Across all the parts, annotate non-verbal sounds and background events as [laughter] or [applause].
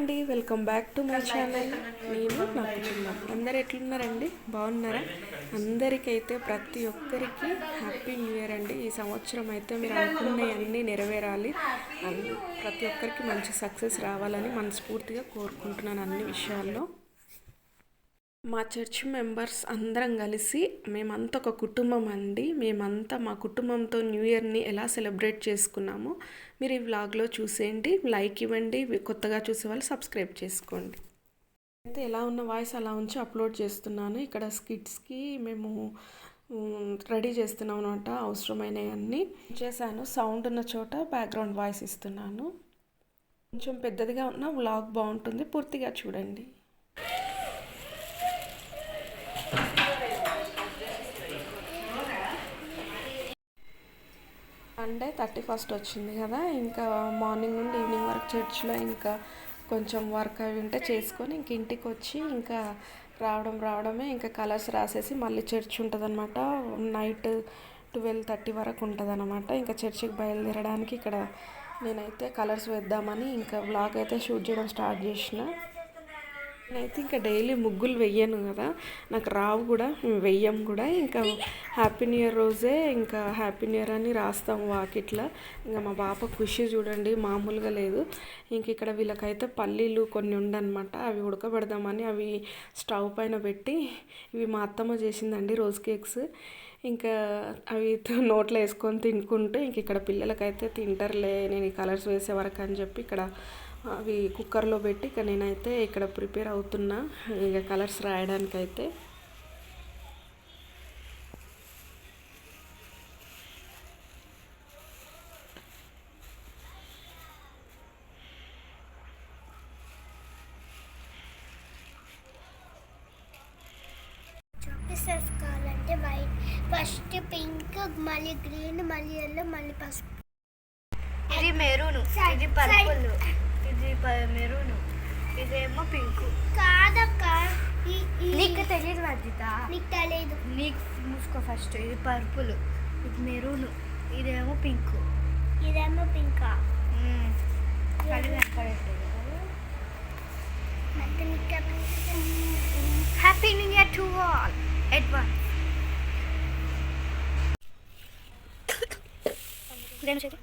అండి welcome back to my channel నేను నా కుటుంబం అందరు ఎట్లున్నారండి? బాగున్నారా? అందరికైతే ప్రతి ఒక్కరికి హ్యాపీ న్యూ ఇయర్ అండి. ఈ సంవత్సరం అయితే మీరు అనుకున్నవన్నీ నెరవేరాలి. అన్ని ప్రతి ఒక్కరికి మంచి సక్సెస్ రావాలని మనస్ఫూర్తిగా కోరుకుంటున్నాను అన్ని విషయాల్లో. మా చర్చ్ మెంబర్స్ అందరం కలిసి మేమంతా ఒక కుటుంబం అండి. మేమంతా మా కుటుంబంతో న్యూ ఇయర్ని ఎలా సెలబ్రేట్ చేసుకున్నామో మీరు ఈ వ్లాగ్లో చూసేయండి. లైక్ ఇవ్వండి. కొత్తగా చూసే వాళ్ళు సబ్స్క్రైబ్ చేసుకోండి. అయితే ఎలా ఉన్న వాయిస్ అలా ఉంచి అప్లోడ్ చేస్తున్నాను. ఇక్కడ స్కిట్స్కి మేము రెడీ చేస్తున్నాం అనమాట అవసరమైనవన్నీ చేశాను. సౌండ్ ఉన్న చోట బ్యాక్గ్రౌండ్ వాయిస్ ఇస్తున్నాను. కొంచెం పెద్దదిగా ఉన్న వ్లాగ్ బాగుంటుంది. పూర్తిగా చూడండి. సండే థర్టీ ఫస్ట్ వచ్చింది కదా ఇంకా మార్నింగ్ నుండి ఈవినింగ్ వరకు చర్చ్లో ఇంకా కొంచెం వర్క్ అవి ఉంటే చేసుకొని ఇంక ఇంటికి వచ్చి ఇంకా రావడం రావడమే ఇంకా కలర్స్ రాసేసి మళ్ళీ చర్చ్ ఉంటుందన్నమాట. నైట్ ట్వెల్వ్ థర్టీ వరకు ఉంటుందన్నమాట. ఇంకా చర్చికి బయలుదేరడానికి ఇక్కడ నేనైతే కలర్స్ వేద్దామని ఇంకా బ్లాగ్ అయితే షూట్ చేయడం స్టార్ట్ చేసిన. నేనైతే ఇంకా డైలీ ముగ్గులు వెయ్యను కదా. నాకు రావు కూడా వెయ్యం కూడా. ఇంకా హ్యాపీ న్యూ ఇయర్ రోజే ఇంకా హ్యాపీ న్యూ ఇయర్ అని రాస్తాం వాకిట్లా. ఇంకా మా పాప ఖుషి చూడండి మామూలుగా లేదు. ఇంక ఇక్కడ వీళ్ళకైతే పల్లీలు కొన్ని ఉండనమాట అవి ఉడకబెడదామని అవి స్టవ్ పైన పెట్టి ఇవి మా అత్తమ్మ చేసిందండి రోజ్ కేక్స్. ఇంకా అవి నోట్లో వేసుకొని తినుకుంటూ ఇంక ఇక్కడ పిల్లలకైతే తింటారులే నేను ఈ కలర్స్ వేసే వరకు అని చెప్పి ఇక్కడ అవి కుక్కర్లో పెట్టి ఇక నేనైతే ఇక్కడ ప్రిపేర్ అవుతున్నా. ఇక కలర్స్ రాయడానికి అయితే చాక్లెట్స్ కావాలంటే వైట్ ఫస్ట్ పింక్ మళ్ళీ గ్రీన్ మళ్ళీ ఎల్లో మళ్ళీ పసుపు. ఇది మెరూన్. ఇది పర్పుల్. ఇది మెరూన్ ఇదేమో పింక్. కాదక్క నీకు తెలియదు వర్జిత నీకు తెలియదు నీకు మూసుకో ఫస్ట్. ఇది పర్పుల్. ఇది మెరూన్. ఇదేమో పింక్. ఇదేమో pink. Happy new year to all advance ఇదేం చేతి.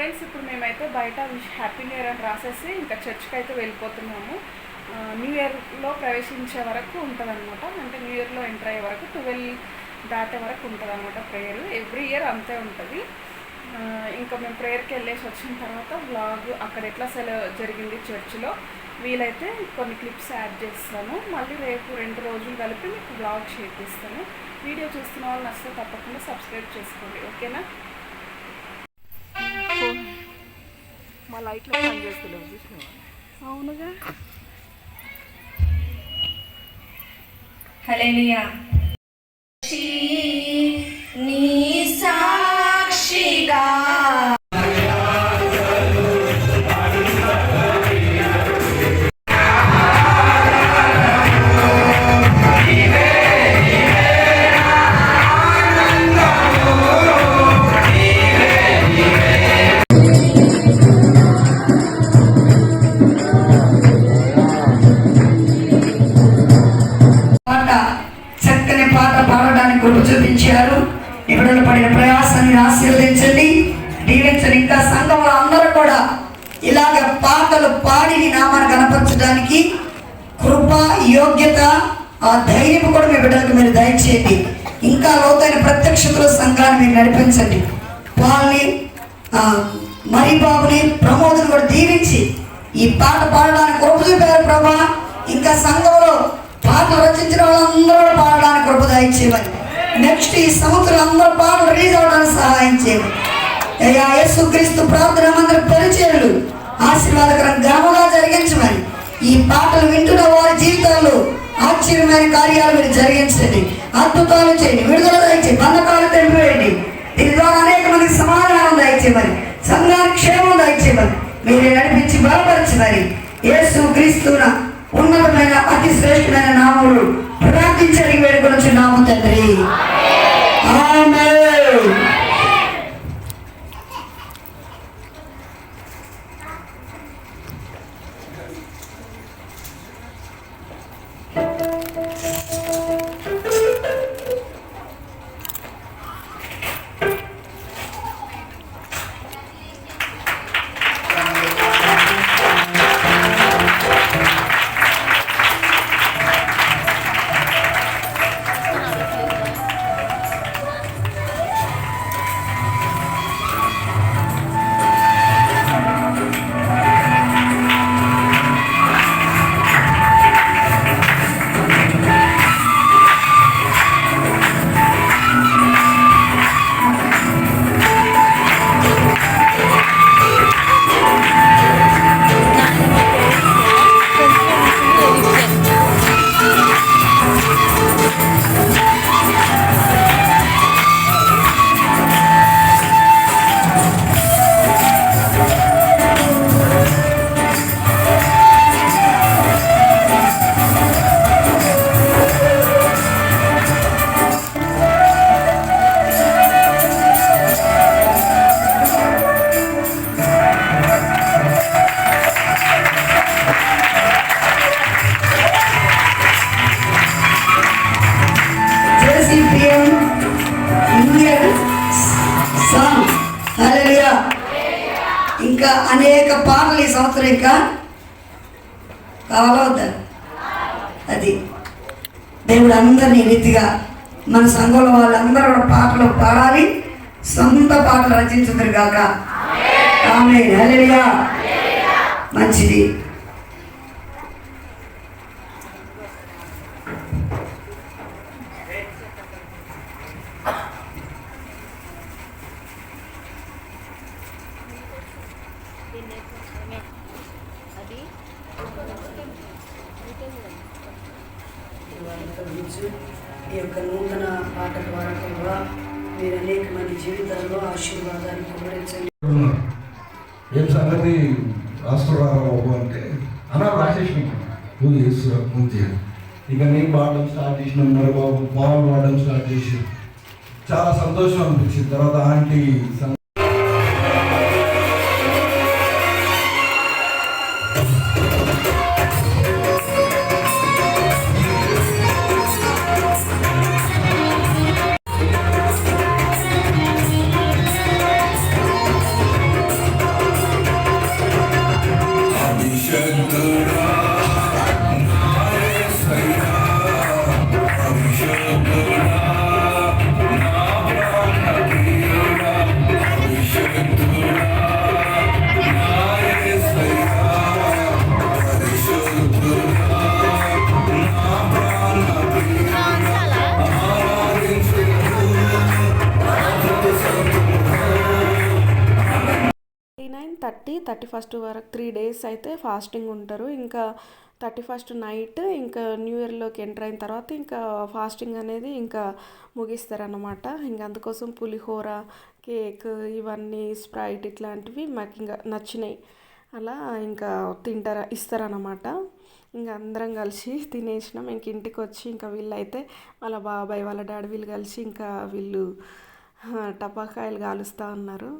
ఫ్రెండ్స్ ఇప్పుడు మేమైతే బయట విష్ హ్యాపీ న్యూ ఇయర్ అని రాసేసి ఇంకా చర్చ్కి అయితే వెళ్ళిపోతున్నాము న్యూ ఇయర్లో ప్రవేశించే వరకు ఉంటుంది అనమాట అంటే న్యూ ఇయర్లో ఎంటర్ అయ్యే వరకు ట్వెల్వ్ దాటే వరకు ఉంటుంది అనమాట ప్రేయర్. ఎవ్రీ ఇయర్ అంతే ఉంటుంది. ఇంకా మేము ప్రేయర్కి వెళ్ళేసి వచ్చిన తర్వాత వ్లాగ్ అక్కడ ఎట్లా సెల జరిగింది చర్చ్లో వీలైతే కొన్ని క్లిప్స్ యాడ్ చేస్తాను. మళ్ళీ రేపు రెండు రోజులు కలిపి మీకు వ్లాగ్ షేర్ చేస్తాను. వీడియో చూస్తున్న వాళ్ళు నచ్చితే తప్పకుండా సబ్స్క్రైబ్ చేసుకోండి. ఓకేనా? లైట్లో పని చేస్తలేవు చూసినావా? అవునుగా. హల్లెలూయా. యోగ్యత ఆ ధైర్యం కూడా మీ బిడ్డలకు మీరు దయచేయండి. ఇంకా లోతైన ప్రత్యక్షతలో సంఘాన్ని మీరు నడిపించండి. వాళ్ళని మరి బాబుని ప్రమోదుని కూడా దీవించి ఈ పాట పాడడానికి కృప చూపారు ప్రభా. ఇంకా సంఘంలో పాటలు రచించిన వాళ్ళందరూ కూడా పాడడానికి కృప దయచేయమని. నెక్స్ట్ ఈ సంవత్సరం అందరూ పాటలు రిలీజ్ అవడానికి సహాయం చేయమని అయ్యా యేసుక్రీస్తు ప్రార్థన మందిర పరిచయలు ఆశీర్వాదకరం గ్రామంగా జరిగించమని ఈ పాటలు వింటున్న వారి జీవితాల్లో ఆశ్చర్యమైన కార్యాలు మీరు జరిగించండి. అద్భుతాలు చేయండి. విడుదల దయచే బంధకాలు తెలిపివేయండి దీని ద్వారా అనేక మందికి సమాధానం దయచేయమని సంఘానికి క్షేమం దయచేయమని మీరే. నడిపించి బలపరచమని యేసు క్రీస్తున ఉన్నతమైన అతి శ్రేష్టమైన నామములు ప్రార్థించడానికి వేడుకొని నామం తండ్రి. ఆమె Música ఇంకా అనేక పాటలు ఈ సంవత్సరం ఇంకా కావాలా వద్దా? అది. దేవుడు అందరినీ రీతిగా మన సంఘంలో వాళ్ళందరూ కూడా పాటలు పాడాలి. సొంత పాటలు రచించుతారు కాక ఆమె మంచిది. ఈ యొక్క నూతన పాట ద్వారా కూడా మీరు అనేక మంది జీవితాల్లో ఆశీర్వాదాన్ని కుమరించండి ఏం సంగతి రాష్ట్రరావు బాబు అంటే? అన్నా రాసేసి నువ్వు చేస్తున్నా ముందు ఇక నేను పాడడం స్టార్ట్ చేసిన మరి బాబు పవన్ పాడడం స్టార్ట్ చేసి చాలా సంతోషం అనిపించింది. తర్వాత ఆంటీ డేస్ అయితే ఫాస్టింగ్ ఉంటారు. ఇంకా థర్టీ ఫస్ట్ నైట్ ఇంకా న్యూ ఇయర్లోకి ఎంటర్ అయిన తర్వాత ఇంకా ఫాస్టింగ్ అనేది ఇంకా ముగిస్తారనమాట ఇంకా అందుకోసం పులిహోర కేక్ ఇవన్నీ స్ప్రైట్ ఇట్లాంటివి మాకు ఇంకా నచ్చినాయి. అలా ఇంకా తింటారా ఇస్తారనమాట ఇంకా అందరం కలిసి [laughs] తినేసినాం. ఇంక ఇంటికి వచ్చి ఇంకా వీళ్ళైతే వాళ్ళ బాబాయ్ వాళ్ళ డాడీ వీళ్ళు కలిసి ఇంకా వీళ్ళు టపాకాయలు కాలుస్తూ ఉన్నారు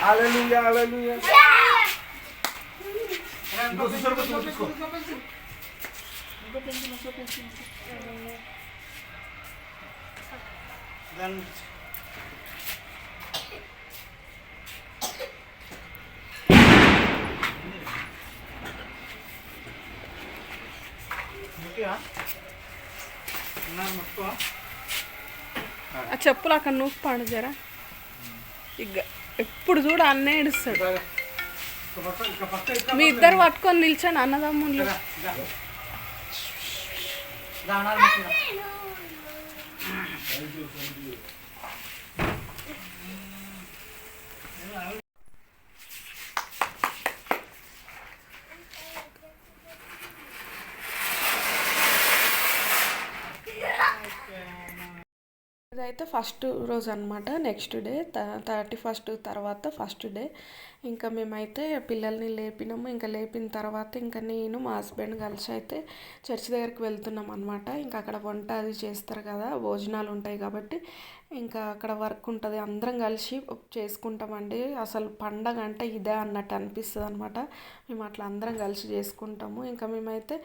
Aleluya, aleluya. ఆ చెప్పులు అక్కడ నువ్వు పాడు జరా ఇక ఎప్పుడు చూడు అన్నే ఏడుస్తాడు. మీ ఇద్దరు పట్టుకొని నిల్చొని అన్నదమ్ముళ్ళు ఇదైతే ఫస్ట్ రోజు అనమాట నెక్స్ట్ డే థర్టీ ఫస్ట్ తర్వాత ఫస్ట్ డే ఇంకా మేమైతే పిల్లల్ని లేపినాము. ఇంకా లేపిన తర్వాత ఇంకా నేను మా హస్బెండ్ కలిసి అయితే చర్చ్ దగ్గరికి వెళ్తున్నాం అనమాట ఇంకా అక్కడ వంట అది చేస్తారు కదా భోజనాలు ఉంటాయి కాబట్టి ఇంకా అక్కడ వర్క్ ఉంటుంది. అందరం కలిసి చేసుకుంటామండి. అసలు పండగ అంటే ఇదే అన్నట్టు అనిపిస్తుంది అనమాట మేము అట్లా అందరం కలిసి చేసుకుంటాము. ఇంకా మేమైతే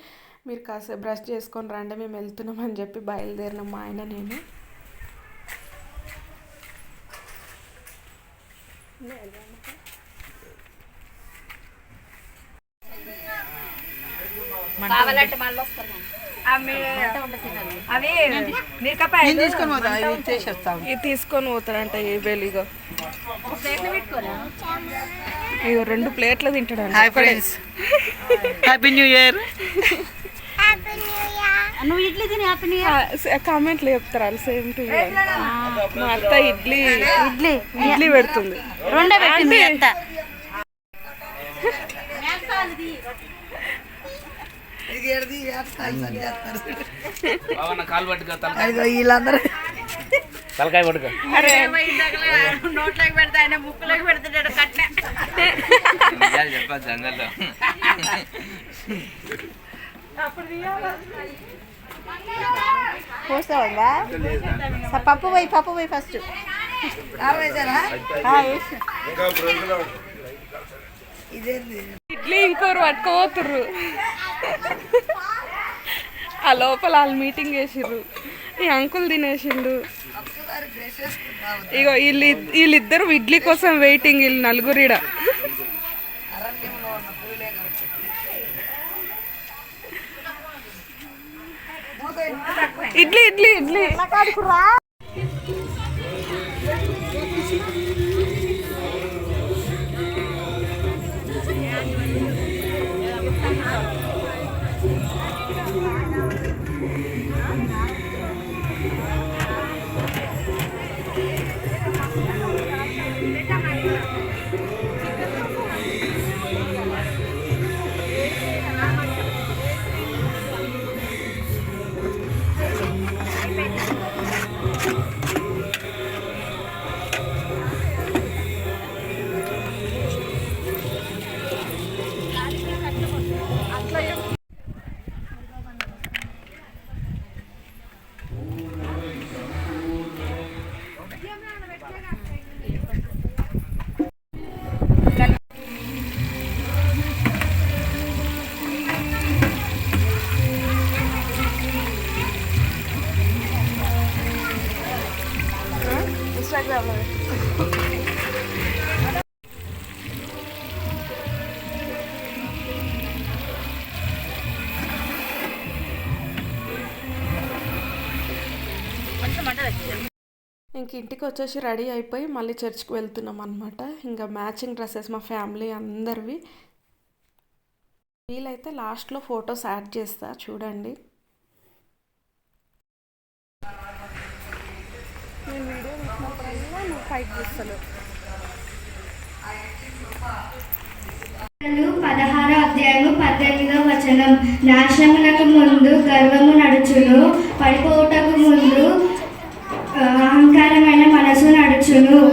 మీరు కాసేపు బ్రష్ చేసుకొని రండి మేము వెళ్తున్నాం అని చెప్పి బయలుదేరినాం మా ఆయన నేను. అవి మిరపకాయలు. ఇది తీసుకొని పోతాడంట ఏ బెలిగా ఇగో. రెండు ప్లేట్లు తింటాడు hi friends happy new year happy new year నువ్వు ఇడ్లీ తిని హ్యాపీ న్యూ కామెంట్లు చెప్తారు సేమ్ టు మా అత్త ఇడ్లీ ఇడ్లీ. ఇడ్లీ పెడుతుంది. రెండే పెట్టింది వీళ్ళందరూ. తలకాయ పట్టుకో. నోట్లోకి పెడతా ఆయన ముక్కులోకి పెడతాడు చెప్పా జంగల్లో. పప్పు పోయి పప్పు పోయి ఫస్ట్ ఇడ్లీ ఇంకోరు పట్టుకోతుర్రు ఆ లోపల వాళ్ళు మీటింగ్ చేసిర్రు. ఈ అంకుల్ తినేసిండు. ఇగో వీళ్ళు వీళ్ళిద్దరు ఇడ్లీ కోసం వెయిటింగ్ వీళ్ళు నలుగురిడ ఇడ్లీ ఇడ్లీ ఇడ్లీ. ఇంక ఇంటికి వచ్చేసి రెడీ అయిపోయి మళ్ళీ చర్చ్కి వెళ్తున్నాం అనమాట ఇంకా మ్యాచింగ్ డ్రెస్సెస్ మా ఫ్యామిలీ అందరివి. వీలైతే లాస్ట్లో ఫొటోస్ యాడ్ చేస్తా చూడండి. నేను వీడియో తీసినప్పుడల్లా నువ్వు ఫైట్ చేస్తాను పదహారో అధ్యాయము పద్దెనిమిదో వచనం. నాశనములకు ముందు గర్వము నడుచును పడిపోవుటకు ముందు అహంకారమైన మనసు నడుచును.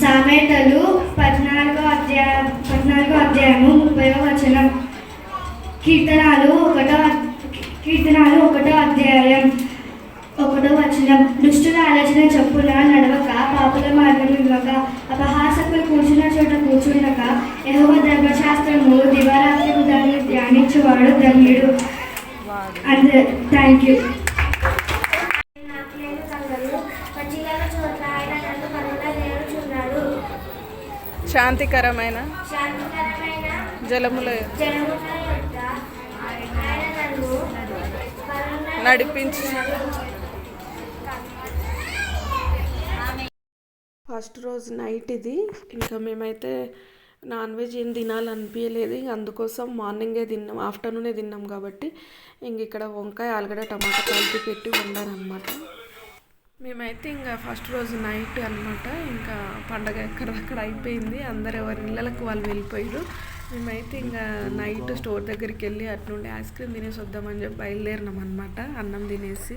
సామెతలు పద్నాలుగో అధ్యాయం పద్నాలుగో అధ్యాయము ముప్పైవ వచనం. కీర్తనాలు ఒకటో అద్- కీర్తనాలు ఒకటో అధ్యాయం ఒకటో వచనం. దుష్టుల ఆలోచన చొప్పున నడవక పాపుల మార్గం ఇవ్వక అపహాసకులు కూర్చున్న చోట కూర్చుండక యహోవ ధర్మశాస్త్రము దివారాత్రి దాన్ని ధ్యానించువాడు ధన్యుడు. అంతే థ్యాంక్ యూ. శాంతికరమైన జలముల నడిపించి. ఫస్ట్ రోజు నైట్ ఇది. ఇంకా మేమైతే నాన్ వెజ్ ఏం తినాలనిపించలేదు ఇంక అందుకోసం మార్నింగే తిన్నాం ఆఫ్టర్నూనే తిన్నాం కాబట్టి ఇంక ఇక్కడ వంకాయ ఆలుగడ్డ టమాటా కలిపి పెట్టి వండారనమాట మేమైతే ఇంకా ఫస్ట్ రోజు నైట్ అన్నమాట. ఇంకా పండగ ఎక్కడక్కడ అయిపోయింది. అందరు ఎవరి ఇళ్ళలకు వాళ్ళు వెళ్ళిపోయారు మేమైతే ఇంకా నైట్ స్టోర్ దగ్గరికి వెళ్ళి అటు నుండి ఐస్ క్రీమ్ తినేసి వద్దామని చెప్పి బయలుదేరినాం అనమాట అన్నం తినేసి.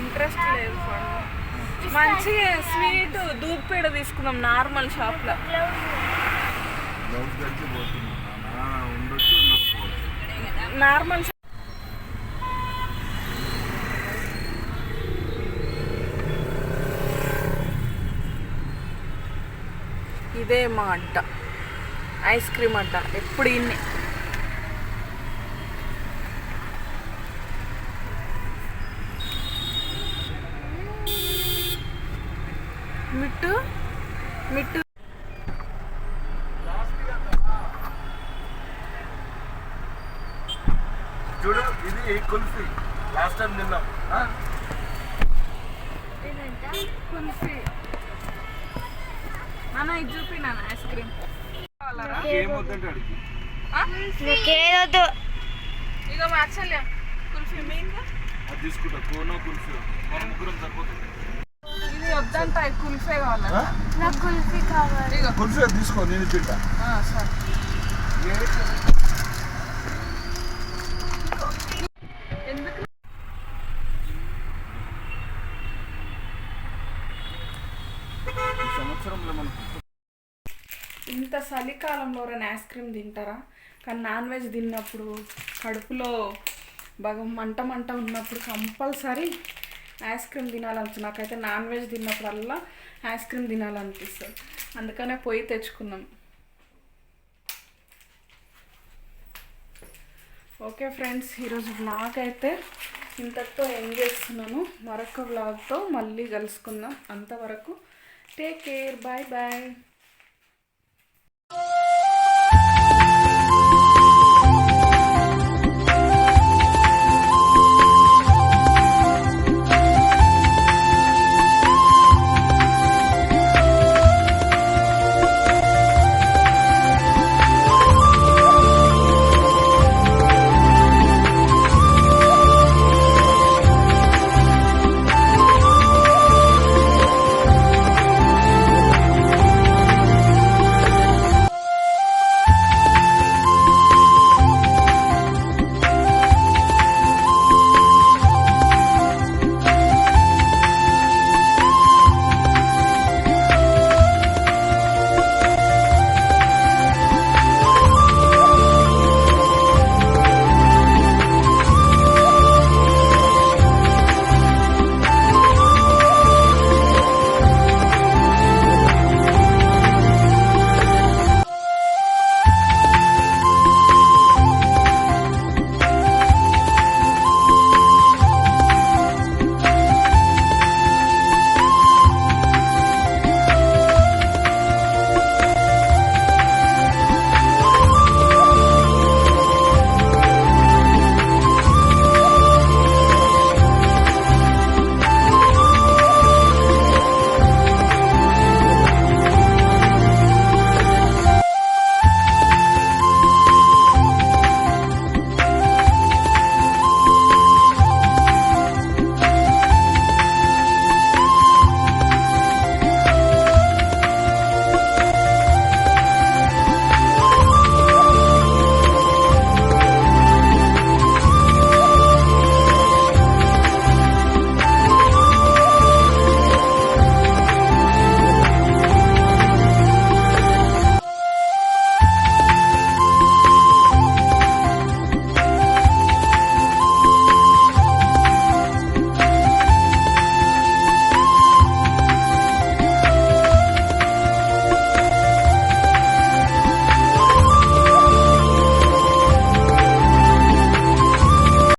ఇంట్రెస్ట్ లేదు మంచిగా స్వీట్ దూద్ పేడ తీసుకున్నాం నార్మల్ షాప్లో నార్మల్ ఇదే మా అడ్డ. ఐస్ క్రీమ్ అడ్డ. ఎప్పుడు ఇన్ని మిట్టు మిట్టు చూడు ఇది కుల్ఫీ లాస్ట్ టైం తిన్నాం ఆ? కుల్ఫీ నాన్న ఇది చూపి నాన్న ఐస్ క్రీమ్ ఏమొద్దంటే అడిగి నీకేదొద్దు ఇక కుల్ఫీ అది తీసుకుంటా కోనో కుల్ఫీ. మన ముగ్గురం సరిపోతుంది. ఇది వద్దంట కుల్ఫే కావాలా నాకు కుల్ఫీ కావాలి. ఇగో. కుల్ఫీ అది తీసుకో నేను తింటా. ఆ, సరే. ఎందుకు? ఈ సంవత్సరంలో మనకు ఇంత చలికాలంలో ఐస్ క్రీమ్ తింటారా? కానీ నాన్ వెజ్ తిన్నప్పుడు కడుపులో బాగా మంట మంట ఉన్నప్పుడు కంపల్సరీ ఐస్ క్రీమ్ తినాలనిపిస్తుంది. నాకైతే నాన్ వెజ్ తిన్నప్పుడల్లా ఐస్ క్రీమ్ తినాలనిపిస్తుంది. అందుకనే పోయి తెచ్చుకున్నాం. ఓకే ఫ్రెండ్స్ ఈరోజు బ్లాగ్ అయితే ఇంతటితో ఎండ్ చేస్తున్నాను. మరొక బ్లాగ్తో మళ్ళీ కలుసుకుందాం. అంతవరకు టేక్ కేర్ బాయ్ బాయ్